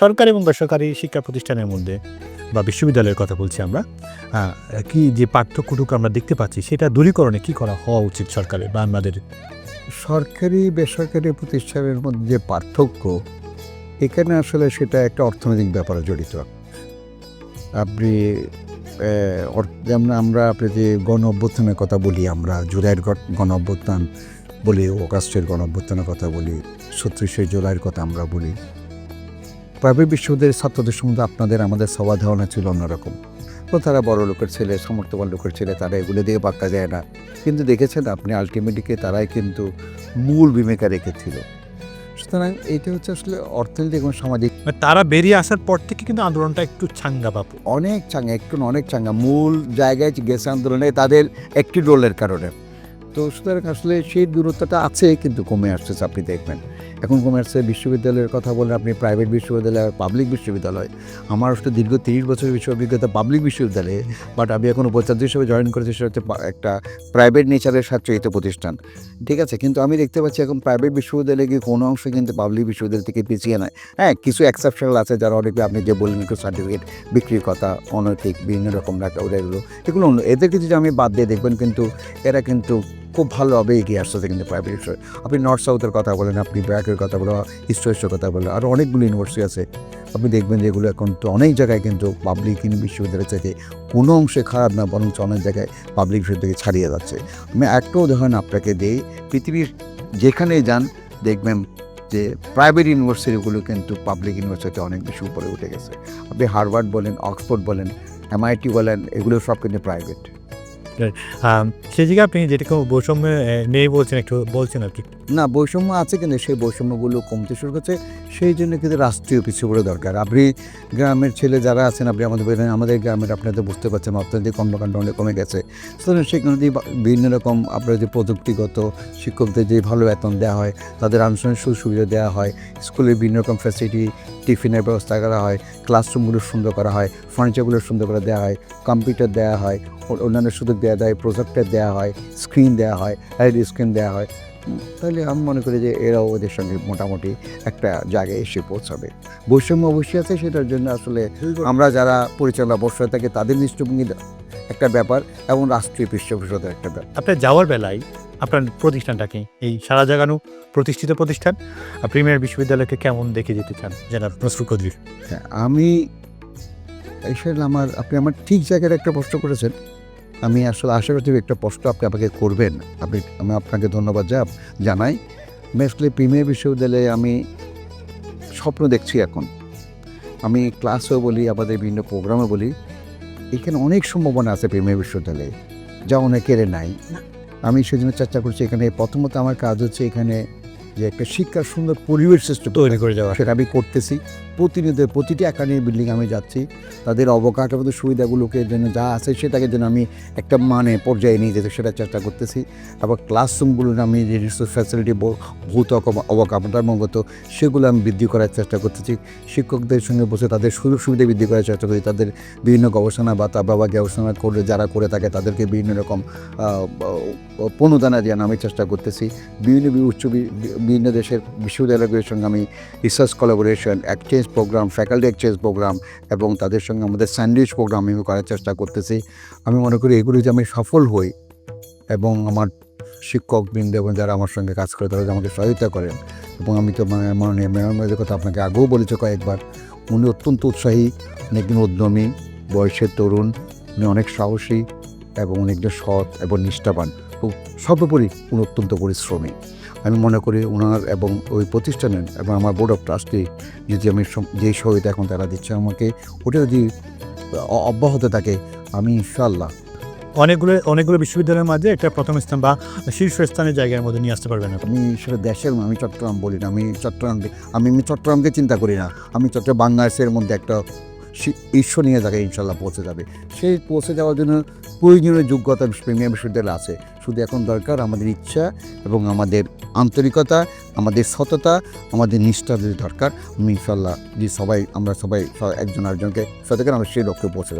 সরকারি এবং বেসরকারি শিক্ষা প্রতিষ্ঠানের মধ্যে বা বিশ্ববিদ্যালয়ের কথা বলছি আমরা কি যে পার্থক্যটুকু আমরা দেখতে পাচ্ছি, সেটা দূরীকরণে কি করা হওয়া উচিত সরকারের বা আমাদের? সরকারি, বেসরকারি প্রতিষ্ঠানের মধ্যে যে পার্থক্য, এখানে আসলে সেটা একটা অর্থনৈতিক ব্যাপারে জড়িত। আপনি যেমন আমরা আপনি যে গণ অভ্যুত্থানের কথা বলি আমরা, জুলাইয়ের গণ অভ্যুত্থান বলি অগাস্টের গণ অভ্যুত্থানের কথা বলি ছত্রিশে জুলাইয়ের কথা আমরা বলি। প্রাইভেট বিশ্ববিদ্যালয়ের ছাত্রদের সম্বন্ধে আপনাদের আমাদের সভা ধারণা ছিল অন্যরকম। তো তারা বড় লোকের ছেলে সমর্থবান লোকের ছেলে তারা এগুলো দিয়ে পাক্কা যায় না। কিন্তু দেখেছেন আপনি আলটিমেটলি তারাই কিন্তু মূল ভূমিকা রেখেছিল। সুতরাং এইটা হচ্ছে আসলে অর্থনৈতিক এবং সামাজিক মানে তারা বেরিয়ে আসার পর থেকে কিন্তু আন্দোলনটা একটু ছাঙ্গা বাপু। অনেক চাঙ্গা একটু অনেক চাঙ্গা। মূল জায়গায় গেছে আন্দোলনে তাদের একটি রোলের কারণে। তো সুতরাং আসলে সেই দূরত্বটা আছে, কিন্তু কমে আসতেছে আপনি দেখবেন। এখন কমে আসছে বিশ্ববিদ্যালয়ের কথা বলেন আপনি প্রাইভেট বিশ্ববিদ্যালয় আর পাবলিক বিশ্ববিদ্যালয়। আমার আসলে দীর্ঘ তিরিশ বছরের বিশ্ব অভিজ্ঞতা পাবলিক বিশ্ববিদ্যালয়ে বাট আমি এখন উপাচার্য হিসেবে জয়েন করেছি, সেটা হচ্ছে একটা প্রাইভেট নেচারের স্বাচ্ছায়িত প্রতিষ্ঠান। ঠিক আছে, কিন্তু আমি দেখতে পাচ্ছি এখন প্রাইভেট বিশ্ববিদ্যালয়ে গিয়ে কোনো অংশ কিন্তু পাবলিক বিশ্ববিদ্যালয় থেকে পিছিয়ে নেয় হ্যাঁ কিছু এক্সেপশনাল আছে যারা অনেক আপনি যে বললেন একটু সার্টিফিকেট বিক্রির কথা, অনৈতিক, বিভিন্ন রকম রাখা ওরা এগুলো এগুলো এদেরকে যদি আমি বাদ দিয়ে দেখবেন কিন্তু এরা কিন্তু খুব ভালোভাবে এগিয়ে আসতেছে কিন্তু প্রাইভেট বিষয় আপনি নর্থ সাউথের কথা বলেন, আপনি ব্র্যাকের কথা বলেন হিস্টোরিসের কথা বলেন আরও অনেকগুলো ইউনিভার্সিটি আছে। আপনি দেখবেন যে এগুলো এখন তো অনেক জায়গায় কিন্তু পাবলিক বিশ্ববিদ্যালয় থেকে কোনো অংশে খারাপ না বরং অনেক জায়গায় পাবলিক বিশ্ববিদ্যালয় থেকে ছাড়িয়ে যাচ্ছে। আমি একটা উদাহরণ আপনাকে দিই, পৃথিবীর যেখানে যান, দেখবেন যে প্রাইভেট ইউনিভার্সিটিগুলো কিন্তু পাবলিক ইউনিভার্সিটিতে অনেক বেশি উপরে উঠে গেছে। আপনি হার্ভার্ড বলেন, অক্সফোর্ড বলেন এমআইটি বলেন, এগুলো সব কিন্তু প্রাইভেট আম, সেই জায়গায় আপনি যেটাকে বৈষম্য নেই বলছেন একটু বলছেন আর কি। না বৈষম্য আছে কিন্তু সেই বৈষম্যগুলো কমতে শুরু করছে। সেই জন্য কিন্তু রাষ্ট্রীয় কিছু বলে দরকার। আপনি গ্রামের ছেলে যারা আছেন আপনি আমাদের আমাদের গ্রামের আপনাদের বুঝতে পারছেন অর্থনৈতিক কর্মকাণ্ড অনেক কমে গেছে। সুতরাং সেখানে যদি বিভিন্ন রকম আপনার যে প্রযুক্তিগত শিক্ষকদের যে ভালো বেতন দেওয়া হয় তাদের আনুষ্ঠানিক সুযোগ সুবিধা দেওয়া হয় স্কুলে বিভিন্ন রকম ফ্যাসিলিটি টিফিনের ব্যবস্থা করা হয় ক্লাসরুমগুলো সুন্দর করা হয় ফার্নিচারগুলো সুন্দর করে দেওয়া হয় কম্পিউটার দেওয়া হয় অন্যান্য সুযোগ দেওয়া দেয় প্রজেক্টার দেওয়া হয় স্ক্রিন দেওয়া হয় এলইডি স্ক্রিন দেওয়া হয় তাহলে আমি মনে করি যে এরাও ওদের সঙ্গে মোটামুটি একটা জায়গায় এসে পৌঁছাবে। বৈষম্য অবশ্যই আছে সেটার জন্য আসলে আমরা যারা পরিচালনা বর্ষায় থাকি তাদের দৃষ্টিভঙ্গি একটা ব্যাপার এবং রাষ্ট্রীয় পৃষ্ঠপোষকতার একটা ব্যাপার। আপনার যাওয়ার বেলায় আপনার প্রতিষ্ঠানটাকে এই সারা জাগানো প্রতিষ্ঠিত প্রতিষ্ঠান? আর প্রিমিয়ার বিশ্ববিদ্যালয়কে কেমন দেখে যেতে চান জেনাব নসরুল কদির? হ্যাঁ, আমি আসলে আমার আপনি আমার ঠিক জায়গার একটা প্রশ্ন করেছেন। আমি আসলে আশা করছি একটা প্রশ্ন আপনি আমাকে করবেন। আপনি আমি আপনাকে ধন্যবাদ যা জানাই। আমি আসলে প্রিমিয়ার বিশ্ববিদ্যালয়ে আমি স্বপ্ন দেখছি এখন। আমি ক্লাসেও বলি আমাদের বিভিন্ন প্রোগ্রামে বলি এখানে অনেক সম্ভাবনা আছে প্রিমিয়ার বিশ্ববিদ্যালয়ে যা অনেকের নাই। আমি সেজন্য চেষ্টা করছি এখানে প্রথমত আমার কাজ হচ্ছে এখানে যে একটা শিক্ষার সুন্দর পরিবেশ সৃষ্টি তৈরি করে যাওয়া সেটা আমি করতেছি। প্রতিনিয়ত প্রতিটি একাডেমি বিল্ডিং আমি যাচ্ছি। তাদের অবকাঠামোগত সুবিধাগুলোকে যেন যা আছে সেটাকে যেন আমি একটা মানে পর্যায়ে নিয়ে যেতে সেটা চেষ্টা করতেছি। আবার ক্লাসরুমগুলো আমি যে রিসোর্স ফ্যাসিলিটি ভৌত অবকাঠামোগত সেগুলো আমি বৃদ্ধি করার চেষ্টা করতেছি। শিক্ষকদের সঙ্গে বসে তাদের সুযোগ সুবিধা বৃদ্ধি করার চেষ্টা করি। তাদের বিভিন্ন গবেষণা বা তা বাবা গবেষণা করে যারা করে থাকে তাদেরকে বিভিন্ন রকম প্রণোদনা দিয়ে আমি চেষ্টা করতেছি। বিভিন্ন উচ্চ বিভিন্ন দেশের বিশ্ববিদ্যালয়গুলির সঙ্গে আমি research collaboration exchange programme faculty exchange programme এবং তাদের সঙ্গে আমাদের স্যান্ডউইচ প্রোগ্রাম আমি করার চেষ্টা করতেছি। আমি মনে করি এগুলি যে আমি সফল হই এবং আমার শিক্ষকবৃন্দ এবং যারা আমার সঙ্গে কাজ করে তারা আমাকে সহায়তা করেন এবং আমি তো মানে মাননীয় মেয়র কথা আপনাকে আগেও বলেছি কয়েকবার, উনি অত্যন্ত উৎসাহী একজন উদ্যমী, বয়সের তরুণ, উনি অনেক সাহসী এবং উনি একজন সৎ এবং নিষ্ঠাবান। খুব সর্বোপরি উনি অত্যন্ত পরিশ্রমী। আমি মনে করি ওনার এবং ওই প্রতিষ্ঠানের এবং আমার বোর্ড অফ ট্রাস্টি যদি আমি যেই সহায়তা এখন তারা দিচ্ছে আমাকে ওটা যদি অব্যাহত থাকে আমি ইনশাল্লাহ অনেকগুলো অনেকগুলো বিশ্ববিদ্যালয়ের মাঝে একটা প্রথম স্থান বা শীর্ষস্থানের জায়গার মধ্যে নিয়ে আসতে পারবেন আমি সেটা দেশের আমি চট্টগ্রাম বলি না আমি চট্টগ্রাম আমি আমি চট্টগ্রামকে চিন্তা করি না আমি চট্টগ্রাম বাংলাদেশের মধ্যে একটা শি- নিয়ে জায়গায় ইনশাল্লাহ পৌঁছে যাবে। সেই পৌঁছে যাওয়ার জন্য প্রয়োজনীয় যোগ্যতা প্রিমিয়ার বিশ্ববিদ্যালয় আছে। শুধু এখন দরকার আমাদের ইচ্ছা এবং আমাদের আন্তরিকতা, আমাদের সততা, আমাদের নিষ্ঠা যদি দরকার, আমি ইনশাল্লাহ যে সবাই, আমরা সবাই একজন আরেকজনকে সতর্ক আমরা সেই লক্ষ্যে পৌঁছে যাব।